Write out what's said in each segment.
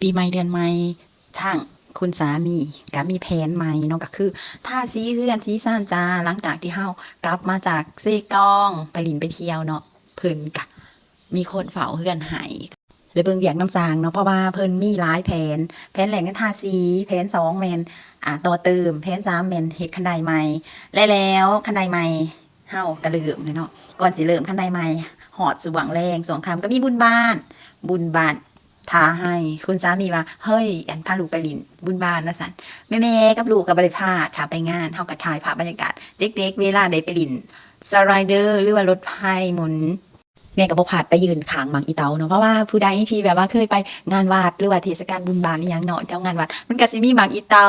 ปีใหม่เดือนใหม่ทางคุณสามีก็มีแผนใหม่เนาะก็คือ ถ้าซีเฮือนซีซ่านจ้าหลังจากที่เฮากลับมาจากเซกองไปลินไปเที่ยวเนาะเพิ่นกะมีคนเฝ้าเฮือนให้เลยเบิ่งเวียกน้ำสางเนาะเพราะว่าเพิ่นมีหลายแผน แผนแรกก็ทาสีแผนสองแมนอ่าต่อเติมแผนสามแมนเฮ็ดคันไดใหม่และแล้วคันไดใหม่เฮาก็เริ่มเลยเนาะก่อนสิเริ่มคันไดใหม่หอดสว่างแรงสองคำก็มีบุญบ้าน บุญบ้าน ทาให้คุณสามีว่า เฮ้ย อันพาลูกไปลินบุญบ้านนะสันแม่แม่กับลูกกับบริพาถาไปงานเท่ากับถ่ายภาพบรรยากาศ เด็ก ๆ เวลาได้ไปลินสไลเดอร์หรือว่ารถไฟหมุน แม่กับพ่ผาดไปยืนขางบางอีเตาเนาะเพราะว่าผู้ใดที่แบบว่าเคยไปงานวัดหรือว่าเทศกาลบุญบานหรือยังเนาะเจ้างานวัด มันก็สิมีบางอีเตา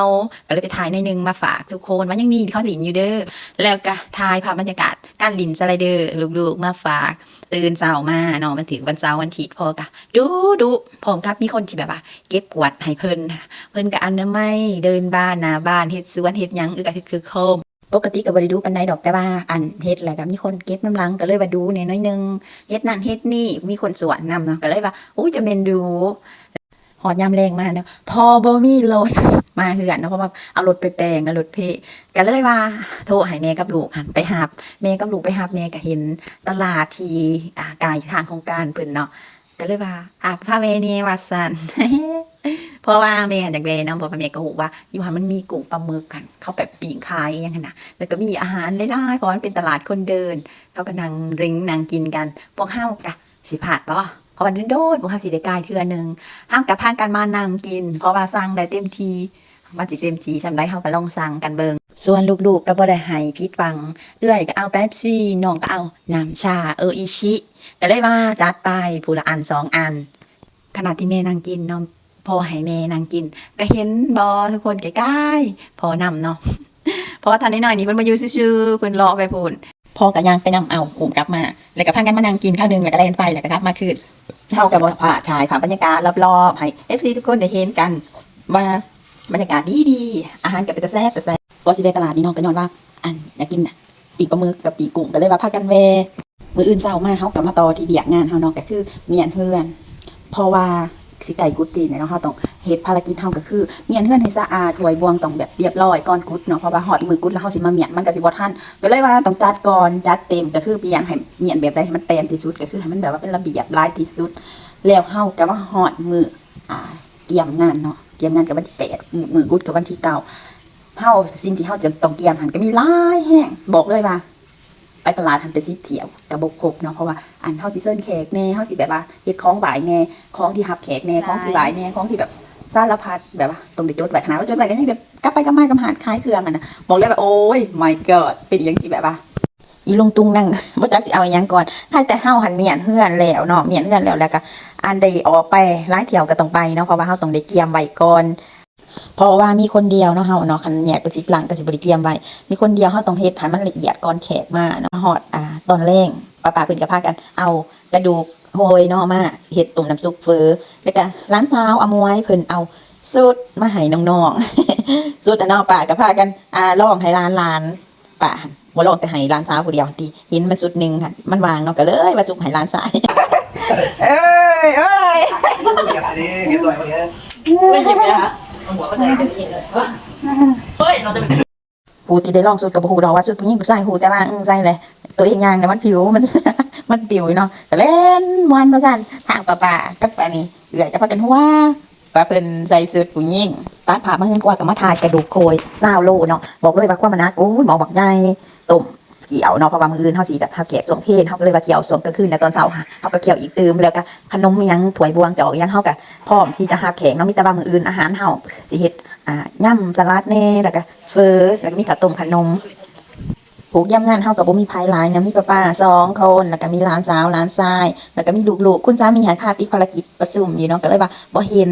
ก็เลยไปถ่ายในหนึงมาฝากทุกคนว่ายังมีเขาหลินอยู่เด้อแล้วก็ถ่ายภาพบรรยากาศการหลินสไลเดอร์ลูกๆมาฝากตื่นเช้ามาเนาะมันถึงวันเสาร์วันอาทิตย์พอกะดูดูพร้อมครับมีคนที่แบบว่า เก็บกวาดให้เพิ่นนะเพิ่นก็อันนั้นไม่เดินบ้านนาบ้านเฮ็ดสวนเฮ็ดหยังอึกอะคือโคม ปกติก็บ่ได้ดูปานใดดอกแต่ว่าอันเฮ็ดแล้วก็มีคนเก็บน้ำลังก็เลยว่าดูเนี่ยน้อยหนึงเฮ็ดนั่นเฮ็ดนี่มีคนสวนนำเนาะก็เลยว่าอุ้จะเป็นดูหอดยามแรงมากเนาะพอบ่มีรถมาเหือนเนาะเพราะว่าเอารถไปแปลงแล้วรถเพก็เลยว่าโทรให้แม่กับลูกหันไปหับแม่กับลูกไปหับแม่ก็เห็นตลาดที่อ่ากายทางของการเพิ่นเนาะก็เลยว่าอ่าพาเวนี่ว่าสัน เพราะว่าแม่อยากเวเนาะเพราะว่าแม่ก็บอกว่าอยู่หันมันมีกุ้งปลาหมึกกัน เขาแบบปีงขายอย่างนั้นนะแล้วก็มีอาหารหลายๆเพราะมันเป็นตลาดคนเดิน เขาก็นั่งริงนั่งกินกันพวกเฮากะสิผาดปะเพราะวันโดนพวกเฮาสิได้กายเทื่อหนึงห้ามกับพากันมานั่งกิน เพราะว่าสั่งได้เต็มทีมันสิเต็มทีสำได้เฮาก็ลองสั่งกันเบิงส่วนลูกๆก็บ่ได้ให้ผิดหวัง เอื้อยก็เอาแป๊บซี่น้องก็เอาน้ำชาเอออิชิก็เลยว่าจัดไปผู้ละอันสองอัน ขณะที่แม่นั่งกินนาะ พอให้แม่นั่งกินก็เห็นบอทุกคนใกล้ๆพอนำเนาะเพราะว่าตอนนี้หน่อยนี่เพิ่นมาอยู่ซื่อๆเพิ่นรอไปพูนพอกับยังไปนำเอาอุ่มกลับมาแล้วก็พากันมานั่งกินข้าวหนึงแล้วก็เล่นไปแล้วก็กลับมาคืนเท่ากับว่าผ่าถ่ายผ่าบรรยากาศรอบๆให้ FC ทุกคนได้เห็นกันว่าบรรยากาศดีๆอาหารก็เป็นตะแซ่บตะแซ่บก็สิไปตลาดนี่น้องก็ย้อนว่า อันอยากกินน่ะปีกปลาหมึกกับปีกกุ้งก็เลยว่าพากันแวมืออื่นเช้ามาเฮาก็มาต่อที่เบียกงานเฮาเนาะก็คือเมียนเฮือนเพราะว่า สิไก่กุดจีนเนี่ยเนาะเฮาต้องเฮ็ดภารกิจเฮาก็คือเมียนเฮือนให้สะอาดถวยบวงต้องแบบเรียบร้อยก่อนกุดเนาะเพราะว่าฮอดมือกุดแล้วเฮาสิมาเมียนมันก็สิบ่ทันก็เลยว่าต้องจัดก่อนจัดเต็มก็คือเปลี่ยนให้เมียนแบบใดให้มันแปลนที่สุดก็คือให้มันแบบว่าเป็นระเบียบรายที่สุด แล้วเฮาก็มาฮอดมืออ่าเกี่ยมงานเนาะเกี่ยมงานกับวันที่8มือมือกุดกับวันที่เก้าเฮาสิ่งที่เฮาจะต้องเกี่ยมหันก็มีหลายแฮงบอกเลยว่า ไปตลาดหันไปซิเที่ยวกับบกครบเนาะเพราะว่าอันเฮาสิเซิ้นแขกแน่เฮาสิแบบว่าเฮ็ดของบ่ายแน่ของที่รับแขกแน่ของที่บ่ายแน่ของที่แบบสารพัดแบบว่าตรงได้จดไว้ขนาดว่าจดไว้ก็ยังแบบกลับไปกลับมากำหาดคล้ายเครื่องอะนะบอกเลยว่าโอ้ย my god เป็นอหยังที่แบบว่าอีลงตุงนั่งบ่จักสิเอาอหยังก่อนถ้าแต่เฮาหันเมียนเฮือนแล้วเนาะเมียนเฮือนแล้วแล้วก็อันใดออกไปหลายเที่ยวก็ต้องไปเนาะเพราะว่าเฮาต้องได้เตรียมไว้ก่อน เพราะว่ามีคนเดียวเนาะเฮาเนาะคันแยกไปสิบหลังก็สิบ่ได้เตรียมไว้ มีคนเดียวเฮาต้องเฮ็ดให้มันละเอียดก่อนแขกมาเนาะฮอดอ่าตอนแรงป้าป้าเพิ่นก็พากัน เอากระดูกโหยเนาะมาเฮ็ดต้มน้ำซุปเฟอแล้วก็ร้านสาวอมวยเพิ่นเอาสูตรมาให้น้องๆสูตรอันเนาะป้าก็พากันอ่าลองให้ร้านร้านป้าบ่ลองแต่ให้ร้านสาวผู้เดียวติเห็นมันสุดหนึงค่ะมันวางเนาะก็เลยว่าสุกให้ร้านสายเอ้ยเอ้ยเก็บดีเก็บหน่อยคนนี้ไม่หยิบเลยคะ หัวก็จะได้ยินเลยว่าเฮ้ยเราจะผู้ที่ได้ลองสูตรกับผู้ดอกว่าสูตรผู้หญิงผู้ชายผู้แต่ว่าอืมใส่เลยตัวเองยางเนี่ยมันผิวมัน มันปิวอยู่เนาะแต่เล่นมวนมาสั่นทางป่าป่ากับอันนี้เอื่อยจะพากันว่าปลาเพิ่นใส่สูตรผู้หญิงตาผ่ามาเงินกว่ากับมาทายกระดูกโคยซาวโลเนาะบอกเลยว่าความมันนักโอ้ยหมอบอกใหญ่ต้ม เกี่ยวเนาะเพราะว่ามื้ออื่นเฮาสิแบบเฮาแกะสวงเพศเฮาก็เลยว่าเกี่ยวสวงกลางคืนแต่ตอนเช้าค่ะเฮาก็เกี่ยวอีกตืมแล้วก็ขนมยังถวยบวงจะออกยังเฮาก็พร้อมที่จะหาแขกเนาะมีแต่ว่ามื้ออื่นอาหารเฮาสิเฮ็ดอ่าย่ำสลัดแน่แล้วก็เฟอแล้วก็มีข้าวต้มขนมผูกย่ำงานเท่ากับบ่มีภายหลายนะมีป้าป้าสองคนแล้วก็มีหลานสาวหลานชาย แล้วก็มีลูกๆคุณสามีหันค่าติดภารกิจประชุมอยู่เนาะก็เลยว่าบ่เห็น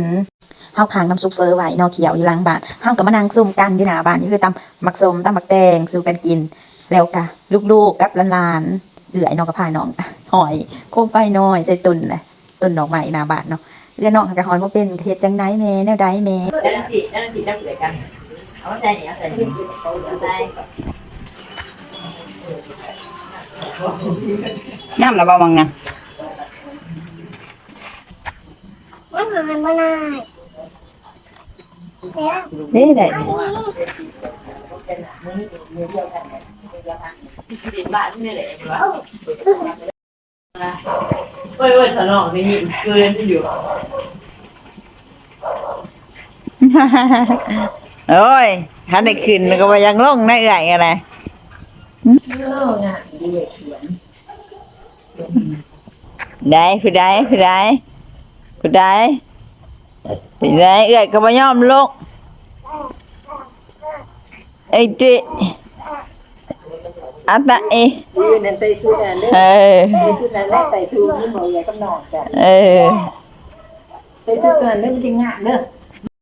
เฮาค้างน้ำซุปเฟอร์ไว้เนาะเขียวอยู่หลังบ้านเฮาก็มานั่งซุ่มกันอยู่หน้าบ้านนี่คือตำมักสมตำมักแตงสู่กันกิน แล้วก็ลูกๆกับหลานๆเอื้อยน้องกับพาน้องหอยโคมไฟน้อยใส่ตุนนะต้นดอกไม้นาบานเนาะเอือน้องกับหอยบ่เป็นเฮ็ดจังไดแม่แนวใดแม่ได้ลังติได้ลังติได้เกิดกันเอาใจเนี่ยเอาใจเนี่ยเอาใจน้ำระบาวังนะอาหารบ่ได้นี่ได้ปิดบ้านไม่ได้ หรอเว้ยเว้ยถนอมนี่เกินที่อยู่โอ้ยถ้าได้ขึ้นก็ว่ายังลงนะเอื่อยอะไรได้ผู้ใดผู้ใดผู้ใดผู้ใดเอื่อยก็บ่ยอมลงไอ้ติ อัตตะเอยืนนั่นไปซื้อนั่นเด้อเออซื้อนั่นแรกไปทูนี่หมอใหญ่กำนองจ้ะเออไปซื้อนั่นเด้อมันจะงะเด้อ